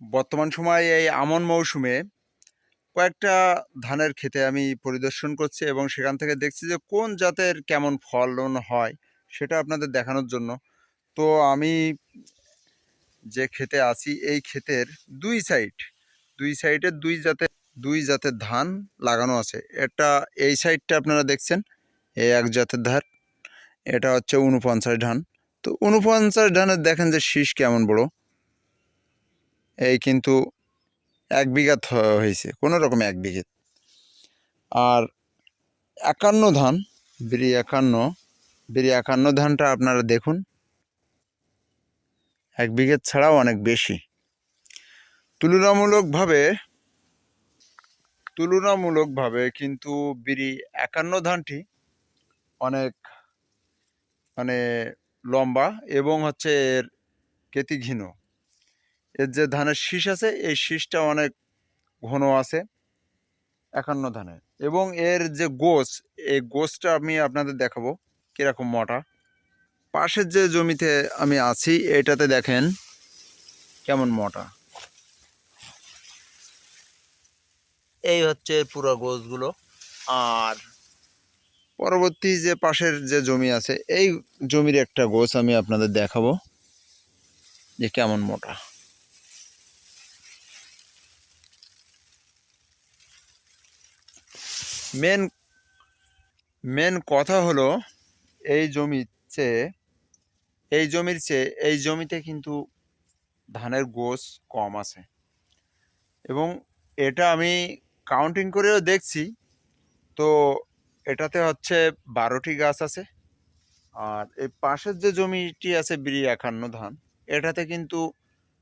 বর্তমান সময়ে এই আমন মৌসুমে কয়েকটা ধানের ক্ষেতে আমি পরিদর্শন করছি এবং সেখান থেকে দেখছি যে কোন জাতের কেমন ফলন হয় সেটা আপনাদের দেখানোর জন্য। তো আমি যে ক্ষেতে আছি, এই ক্ষেতের দুই সাইড, দুই সাইডে দুই জাতের দুই জাতের ধান লাগানো আছে। এটা এই সাইডটা আপনারা দেখছেন, এই এক জাতের ধান এটা হচ্ছে উনপঞ্চাশ ধান। তো উনপঞ্চাশ ধানের দেখেন যে শীষ কেমন বড়। এই কিন্তু এক বিঘা থ- হয়েছে কোনো রকম এক বিঘে। আর একান্ন ধান, বিড়ি একান্ন বিড়ি একান্ন ধানটা আপনারা দেখুন। এক বিঘের ছাড়াও অনেক বেশি। তুলনামূলকভাবে তুলনামূলকভাবে কিন্তু বিড়ি একান্ন ধানটি অনেক মানে লম্বা এবং হচ্ছে এর কেতি ঘিন এর যে ধানের শীষ আছে, এই শীষটা অনেক ঘন আছে, একান্ন ধানের। এবং এর যে গোছ, এই গোছটা আমি আপনাদের দেখাবো কীরকম মোটা। পাশের যে জমিতে আমি আছি, এটাতে দেখেন কেমন মোটা। এই হচ্ছে পুরো গোছগুলো। আর পরবর্তী যে পাশের যে জমি আছে, এই জমির একটা গোছ আমি আপনাদের দেখাবো যে কেমন মোটা। মেন মেন কথা হলো এই জমির চেয়ে, এই জমির চেয়ে, এই জমিতে কিন্তু ধানের গোস কম আছে। এবং এটা আমি কাউন্টিং করেও দেখছি, তো এটাতে হচ্ছে বারোটি গাছ আছে। আর এই পাশের যে জমিটি আছে বিড়ি একান্ন ধান, এটাতে কিন্তু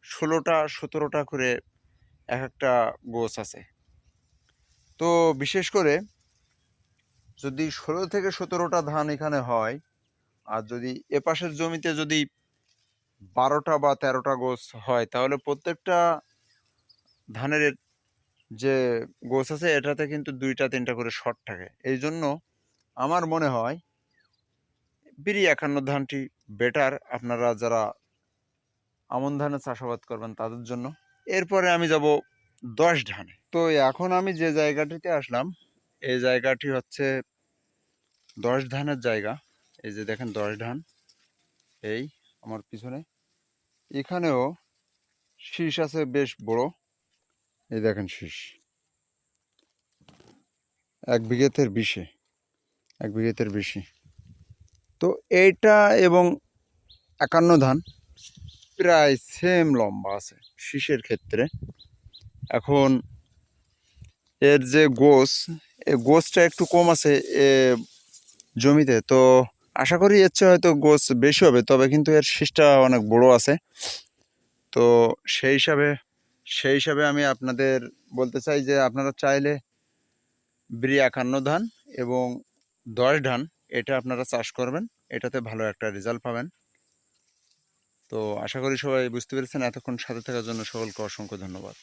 ষোলোটা, সতেরোটা করে এক একটা গোছ আছে। তো বিশেষ করে যদি ষোলো থেকে সতেরোটা ধান এখানে হয়, আর যদি এ পাশের জমিতে যদি বারোটা বা তেরোটা গোছ হয়, তাহলে প্রত্যেকটা ধানের যে গোছ আছে, এটাতে কিন্তু দুইটা, তিনটা করে শর্ট থাকে। এই জন্য আমার মনে হয় বিড়ি একান্ন ধানটি বেটার। আপনারা যারা আমন ধানের চাষাবাদ করবেন, তাদের জন্য এরপরে আমি যাব দশ ধানে। তো এখন আমি যে জায়গাটিতে আসলাম, এই জায়গাটি হচ্ছে দশ ধানের জায়গা। এই যে দেখেন দশ ধান। এই আমার পিছনে। এখানেও শীষ আছে বেশ বড়। এই দেখেন শীষ। এক বিঘেতের বেশি। এক বিঘেতের বেশি। তো এইটা এবং একান্ন ধান প্রায় সেম লম্বা আছে শীষের ক্ষেত্রে। এখন এর যে গোস, এ গোসটা একটু কম আছে জমিতে। তো আশা করি এর চেয়ে হয়তো গোছ বেশি হবে, তবে কিন্তু এর শীষটা অনেক বড় আছে। তো সেই হিসাবে সেই হিসাবে আমি আপনাদের বলতে চাই যে আপনারা চাইলে বিড়ি একান্ন ধান এবং দশ ধান, এটা আপনারা চাষ করবেন। এটাতে ভালো একটা রেজাল্ট পাবেন। তো আশা করি সবাই বুঝতে পেরেছেন। এতক্ষণ সাথে থাকার জন্য সকলকে অসংখ্য ধন্যবাদ।